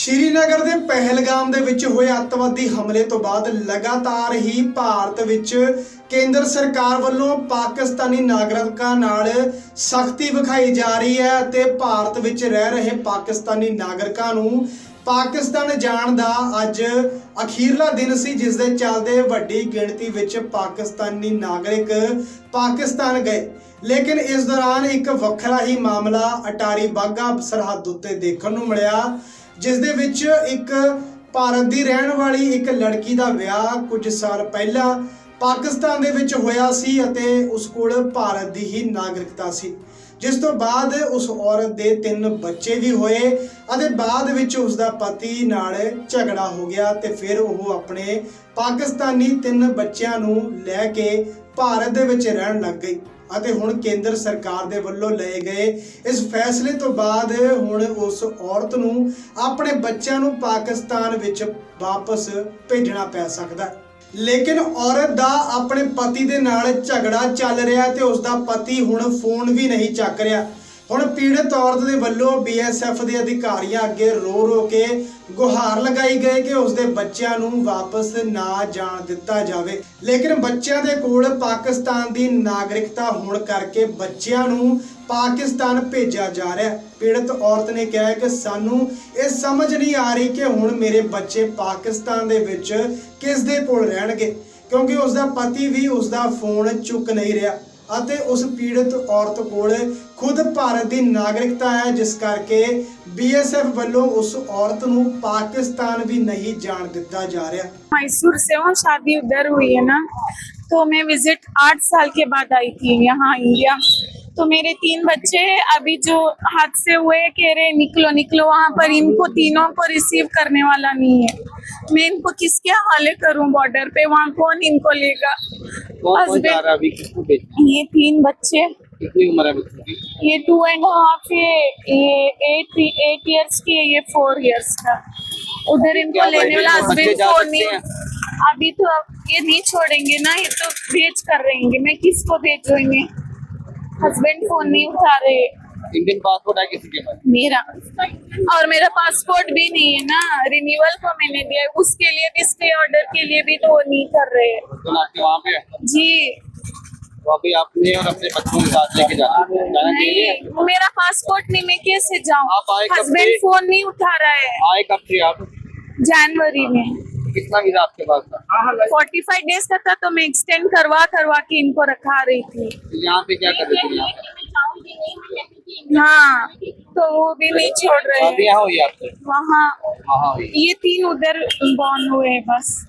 ਸ਼੍ਰੀਨਗਰ ਦੇ ਪਹਿਲਗਾਮ ਦੇ ਵਿੱਚ ਹੋਏ ਅੱਤਵਾਦੀ ਹਮਲੇ ਤੋਂ ਬਾਅਦ ਲਗਾਤਾਰ ਹੀ ਭਾਰਤ ਵਿੱਚ ਕੇਂਦਰ ਸਰਕਾਰ ਵੱਲੋਂ ਪਾਕਿਸਤਾਨੀ ਨਾਗਰਿਕਾਂ ਨਾਲ ਸਖਤੀ ਵਿਖਾਈ ਜਾ ਰਹੀ ਹੈ ਅਤੇ ਭਾਰਤ ਵਿੱਚ ਰਹਿ ਰਹੇ ਪਾਕਿਸਤਾਨੀ ਨਾਗਰਿਕਾਂ ਨੂੰ ਪਾਕਿਸਤਾਨ ਜਾਣ ਦਾ ਅੱਜ ਅਖੀਰਲਾ ਦਿਨ ਸੀ, ਜਿਸ ਦੇ ਚੱਲਦੇ ਵੱਡੀ ਗਿਣਤੀ ਵਿੱਚ ਪਾਕਿਸਤਾਨੀ ਨਾਗਰਿਕ ਪਾਕਿਸਤਾਨ ਗਏ। ਲੇਕਿਨ ਇਸ ਦੌਰਾਨ ਇੱਕ ਵੱਖਰਾ ਹੀ ਮਾਮਲਾ ਅਟਾਰੀ ਬਾਗਾ ਸਰਹੱਦ ਉੱਤੇ ਦੇਖਣ ਨੂੰ ਮਿਲਿਆ। ਜਿਸ ਦੇ ਵਿੱਚ ਇੱਕ ਭਾਰਤ ਦੀ ਰਹਿਣ ਵਾਲੀ ਇੱਕ ਲੜਕੀ ਦਾ ਵਿਆਹ ਕੁਝ ਸਾਲ ਪਹਿਲਾਂ ਪਾਕਿਸਤਾਨ ਦੇ ਵਿੱਚ ਹੋਇਆ ਸੀ ਅਤੇ ਉਸ ਕੋਲ ਭਾਰਤ ਦੀ ਹੀ ਨਾਗਰਿਕਤਾ ਸੀ। ਜਿਸ ਤੋਂ ਬਾਅਦ ਉਸ ਔਰਤ ਦੇ ਤਿੰਨ ਬੱਚੇ ਵੀ ਹੋਏ ਅਤੇ ਬਾਅਦ ਵਿੱਚ ਉਸ ਦਾ ਪਤੀ ਨਾਲ ਝਗੜਾ ਹੋ ਗਿਆ ਤੇ ਫਿਰ ਉਹ ਆਪਣੇ ਪਾਕਿਸਤਾਨੀ ਤਿੰਨ ਬੱਚਿਆਂ ਨੂੰ ਲੈ ਕੇ ਭਾਰਤ ਦੇ ਵਿੱਚ ਰਹਿਣ ਲੱਗ ਗਈ। ਅਤੇ ਹੁਣ ਕੇਂਦਰ ਸਰਕਾਰ ਦੇ ਵੱਲੋਂ ਲਏ ਗਏ। ਇਸ ਫੈਸਲੇ ਤੋਂ ਬਾਅਦ ਹੁਣ ਉਸ ਔਰਤ ਨੂੰ ਆਪਣੇ ਬੱਚਿਆਂ ਨੂੰ ਪਾਕਿਸਤਾਨ ਵਿੱਚ ਵਾਪਸ ਭੇਜਣਾ ਪੈ ਸਕਦਾ ਹੈ। ਲੇਕਿਨ ਔਰਤ ਦਾ ਆਪਣੇ ਪਤੀ ਦੇ ਨਾਲ ਝਗੜਾ ਚੱਲ ਰਿਹਾ ਤੇ ਉਸ ਦਾ ਪਤੀ ਹੁਣ ਫੋਨ ਵੀ ਨਹੀਂ ਚੱਕ ਰਿਹਾ। ਹੁਣ ਪੀੜਤ ਔਰਤ ਦੇ ਵੱਲੋਂ ਬੀਐਸਐਫ ਦੇ ਅਧਿਕਾਰੀਆਂ ਅੱਗੇ ਰੋ ਰੋ ਕੇ ਗੁਹਾਰ ਲਗਾਈ ਗਈ ਕਿ ਉਸ ਦੇ ਬੱਚਿਆਂ ਨੂੰ ਵਾਪਸ ਨਾ ਜਾਣ ਦਿੱਤਾ ਜਾਵੇ। ਲੇਕਿਨ ਬੱਚਿਆਂ ਦੇ ਕੋਲ ਪਾਕਿਸਤਾਨ ਦੀ ਨਾਗਰਿਕਤਾ ਹੋਣ ਕਰਕੇ ਬੱਚਿਆਂ ਨੂੰ ਪਾਕਿਸਤਾਨ ਭੇਜਿਆ ਜਾ ਰਿਹਾ ਪੀੜਤ ਔਰਤ ਨੇ ਕਿਹਾ ਕਿ ਸਾਨੂੰ ਇਹ ਸਮਝ ਨਹੀਂ ਆ ਰਹੀ ਕਿ ਹੁਣ ਮੇਰੇ ਬੱਚੇ ਪਾਕਿਸਤਾਨ ਦੇ ਵਿੱਚ ਕਿਸ ਦੇ ਕੋਲ ਰਹਿਣਗੇ, ਕਿਉਂਕਿ ਉਸ ਦਾ ਪਤੀ ਵੀ ਉਸ ਦਾ ਫੋਨ ਚੁੱਕ ਨਹੀਂ ਰਿਹਾ। ਅਤੇ ਉਸ ਪੀੜਤ ਔਰਤ ਕੋਲ ਖੁਦ ਭਾਰਤ ਦੀ ਨਾਗਰਿਕਤਾ ਹੈ ਜਿਸ ਕਰਕੇ ਬੀਐਸਐਫ ਵੱਲੋਂ ਉਸ ਔਰਤ ਨੂੰ ਪਾਕਿਸਤਾਨ ਵੀ ਨਹੀਂ ਜਾਣ ਦਿੱਤਾ ਜਾ ਰਿਹਾ मैसूर से हूँ शादी उधर हुई है ना तो मैं विजिट आठ साल के बाद आई थी यहाँ इंडिया तो मेरे तीन बच्चे अभी जो हादसे हुए कह रहे निकलो निकलो वहाँ पर इनको तीनों को रिसीव करने वाला नहीं है मैं इनको किसके हवाले करूँ बॉर्डर पे वहाँ कौन इनको लेगा ये तीन बच्चे। कितनी उम्र है बच्चों की? ये टू एंड हाफ़ ये ये एट एट इयर्स की है ये फोर इयर्स का। उधर इनको लेने वाला हस्बैंड फ़ोन नहीं। अभी तो अब ये नहीं छोड़ेंगे ना ये तो भेज कर रहेंगे। मैं किसको भेजूँगी हस्बैंड फ़ोन नहीं उठा रहे। इंडियन पासपोर्ट है किसी के पास? मेरा और मेरा पासपोर्ट भी नहीं है ना। रिन्यूअल को मैंने दिया है, उसके लिए भी स्टे ऑर्डर के लिए भी तो वो नहीं कर रहे तो आपके वहाँ पे जी। तो अभी आपने और अपने बच्चों के साथ लेके जाना जाना मेरा पासपोर्ट नहीं मैं कैसे जाऊँ? आप आए कब हस्बैंड फ़ोन नहीं उठा रहा है। आए कब थे आप? जनवरी में। कितना वीज़ा आपके पास था? फोर्टी फाइव डेज़ का था तो मैं एक्सटेंड करवा करवा के इनको रखा रही थी। तो यहाँ पे क्या कर रही थे हाँ तो वो भी नहीं छोड़ रहे अभी हैं यहाँ हुई आपसे वहाँ वहाँ हुई ये तीन उधर बॉर्न हुए हैं बस